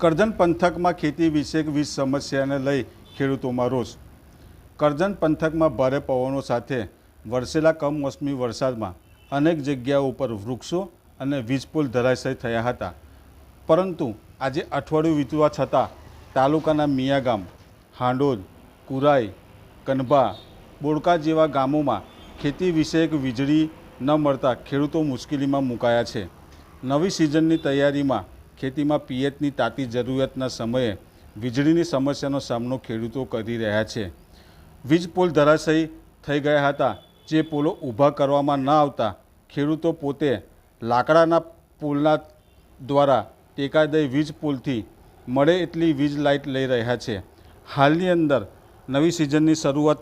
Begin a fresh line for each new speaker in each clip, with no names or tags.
કરજણ પંથકમાં ખેતી વિષયક વીજ સમસ્યાને લઈ ખેડૂતોમાં રોષ. કરજણ પંથકમાં ભારે પવનો સાથે વરસેલા કમોસમી વરસાદમાં અનેક જગ્યાઓ ઉપર વૃક્ષો અને વીજપોલ ધરાશય થયા હતા. પરંતુ આજે અઠવાડિયું વીતવા છતાં તાલુકાના મિયાગામ હાંડોદ, કુરાઈ, કનભા, બોડકા જેવા ગામોમાં ખેતી વિષયક વીજળી ન મળતા ખેડૂતો મુશ્કેલીમાં મુકાયા છે. નવી સિઝનની તૈયારીમાં ખેતીમાં પિયતની તાતી જરૂરિયાતના સમયે વીજળીની સમસ્યાનો સામનો ખેડૂતો કરી રહ્યા છે. વીજ પોલ ધરાશયી થઈ ગયા હતા. જે પોલો ઊભા કરવામાં ન આવતા ખેડૂતો પોતે લાકડાના પોલના દ્વારા ટેકાદય વીજ પુલથી મળે એટલી વીજ લાઇટ લઈ રહ્યા છે. હાલની અંદર નવી સિઝનની શરૂઆત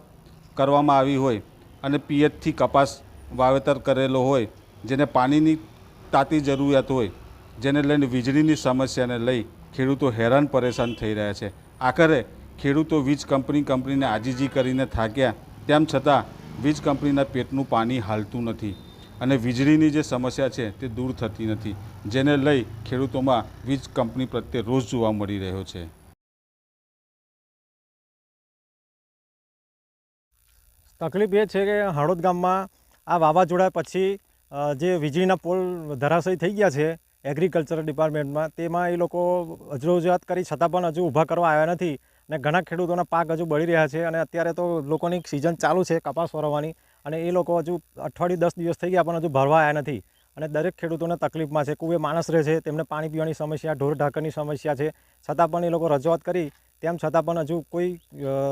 કરવામાં આવી હોય અને પિયતથી કપાસ વાવેતર કરેલો હોય, જેને પાણીની તાતી જરૂરિયાત હોય જેને લઈને વીજળીની સમસ્યાને લઈ ખેડૂતો હેરાન પરેશાન થઈ રહ્યા છે. આખરે ખેડૂતો વીજ કંપની કંપનીને આજીજી કરીને થાક્યા. તેમ છતાં વીજ કંપનીના પેટનું પાણી હાલતું નથી અને વીજળીની જે સમસ્યા છે તે દૂર થતી નથી, જેને લઈ ખેડૂતોમાં વીજ કંપની પ્રત્યે રોષ જોવા મળી રહ્યો છે.
તકલીફ એ છે કે હળોદ ગામમાં આ વાવાઝોડા પછી જે વીજળીના પોલ ધરાશયી થઈ ગયા છે એગ્રીકલ્ચર ડિપાર્ટમેન્ટમાં તેમાં એ લોકો રજૂઆત કરી, છતાં પણ હજુ ઊભા કરવા આવ્યા નથી અને ઘણા ખેડૂતોના પાક હજુ બળી રહ્યા છે અને અત્યારે તો લોકોની સિઝન ચાલુ છે કપાસ વરવાની અને એ લોકો હજુ અઠવાડિયું દસ દિવસ થઈ ગયા પણ હજુ ભરવા આવ્યા નથી અને દરેક ખેડૂતોને તકલીફમાં છે, કુવે માણસ રહે છે, તેમને પાણી પીવાની સમસ્યા, ઢોર ઢાંકરની સમસ્યા છે, છતાં પણ એ લોકો રજૂઆત કરી, તેમ છતાં પણ હજુ કોઈ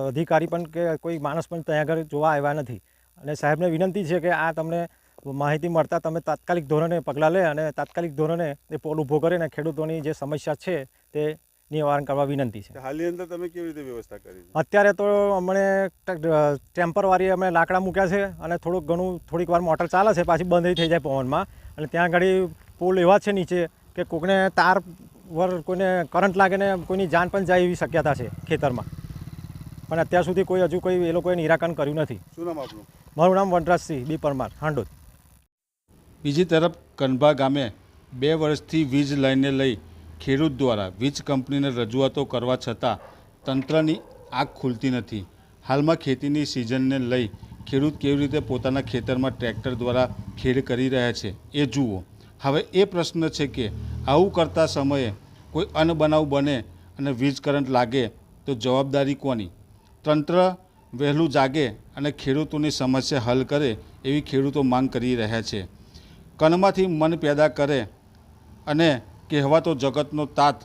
અધિકારી પણ કે કોઈ માણસ પણ ત્યાં આગળ જોવા આવ્યા નથી અને સાહેબને વિનંતી છે કે આ તમને માહિતી મળતા તમે તાત્કાલિક ધોરણે પગલાં લે અને તાત્કાલિક ધોરણે એ પોલ ઊભો કરીને ખેડૂતોની જે સમસ્યા છે તે નિવારણ કરવા વિનંતી છે.
હાલની અંદર તમે કેવી રીતે વ્યવસ્થા કરી?
અત્યારે તો અમને ટેમ્પરવારી અમે લાકડા મૂક્યા છે અને થોડુંક ઘણું થોડીક વાર મોટર ચાલે છે પાછી બંધ થઈ જાય પવનમાં. અને ત્યાં ઘડી પોલ એવા છે નીચે કે કોકને તાર વર કોઈને કરંટ લાગે ને કોઈની જાન પણ જાય એવી શક્યતા છે ખેતરમાં. પણ અત્યાર સુધી કોઈ હજુ કોઈ એ લોકોએ નિરાકરણ કર્યું નથી.
શું નામ આપનું?
મારું નામ વનરાજસિંહ બી પરમાર હાંડોદ.
બીજી તરફ કનભા ગામે બે વર્ષથી વીજ લાઇનને લઈ ખેડૂત દ્વારા વીજ કંપનીને રજૂઆતો કરવા છતાં તંત્રની આગ ખુલતી નથી. હાલમાં ખેતીની સિઝનને લઈ ખેડૂત કેવી રીતે પોતાના ખેતરમાં ટ્રેક્ટર દ્વારા ખેડ કરી રહ્યા છે એ જુઓ. હવે એ પ્રશ્ન છે કે આવું કરતા સમયે કોઈ અનબનાવ બને અને વીજ કરંટ લાગે તો જવાબદારી કોની? તંત્ર વહેલું જાગે અને ખેડૂતોની સમસ્યા હલ કરે એવી ખેડૂતો માંગ કરી રહ્યા છે. કણમાંથી મન પેદા કરે અને કહેવાતો જગતનો તાત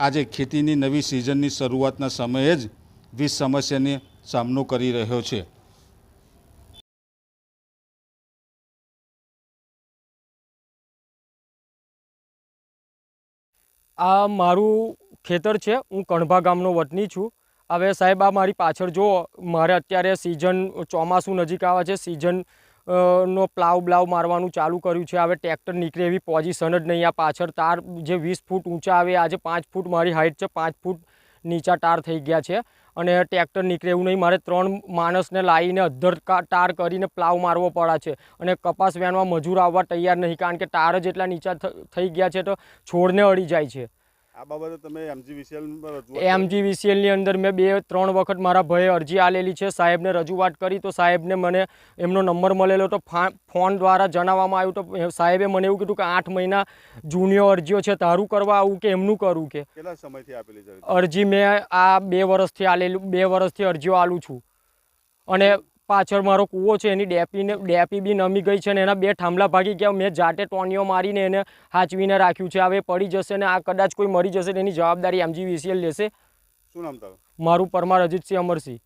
આજે ખેતીની નવી સિઝનની શરૂઆતના સમયે જ વીજ સમસ્યાને સામનો કરી રહ્યો છે.
આ મારું ખેતર છે. હું કણભા ગામનો વતની છું. હવે સાહેબ, આ મારી પાછળ જો મારે અત્યારે સિઝન ચોમાસું નજીક આવે છે. સિઝન નો પ્લાવ બ્લાવ મારવાનું ચાલુ કર્યું છે. હવે ટ્રેક્ટર નીકળે એવી પોઝિશન જ નહીં. આ પાછળ તાર જે વીસ ફૂટ ઊંચા આવે, આજે પાંચ ફૂટ મારી હાઇટ છે, પાંચ ફૂટ નીચા ટાર થઈ ગયા છે. અને ટ્રેક્ટર નીકળે એવું નહીં. મારે ત્રણ માણસને લાવીને અધ્ધર કા- ટાર કરીને પ્લાવ મારવો પડે છે. અને કપાસ વેણવા મજૂર આવવા તૈયાર નહીં. કારણ કે ટાર જ એટલા નીચા થઈ ગયા છે તો છોડને અડી જાય છે.
આ બાબતે તમે એમજીવીસીએલ
એમજીવીસીએલની અંદર મેં બે ત્રણ વખત મારા ભાઈએ અરજી આલેલી છે. સાહેબને રજૂઆત કરી તો સાહેબને મને એમનો નંબર મળેલો તો ફોન દ્વારા જણાવવામાં આવ્યું તો સાહેબે મને એવું કીધું કે આઠ મહિના જૂની અરજીઓ છે તારું કરવા આવું કે એમનું કરવું કે?
કેટલા સમયથી આપેલી
અરજી મેં આ બે વર્ષથી આલેલું બે વર્ષથી અરજીઓ આલું છું. અને પાછળ મારો કૂવો છે એની ડેપીને ડેપી બી નમી ગઈ છે ને એના બે થાંભલા ભાગી ગયા. મેં જાતે ટોનીઓ મારીને એને હાચવીને રાખ્યું છે. હવે પડી જશે ને આ કદાચ કોઈ મરી જશે એની જવાબદારી એમજીવીસીએલ લેશે.
શું નામ તારું?
મારું પરમાર અજીતસિંહ અમરસિંહ.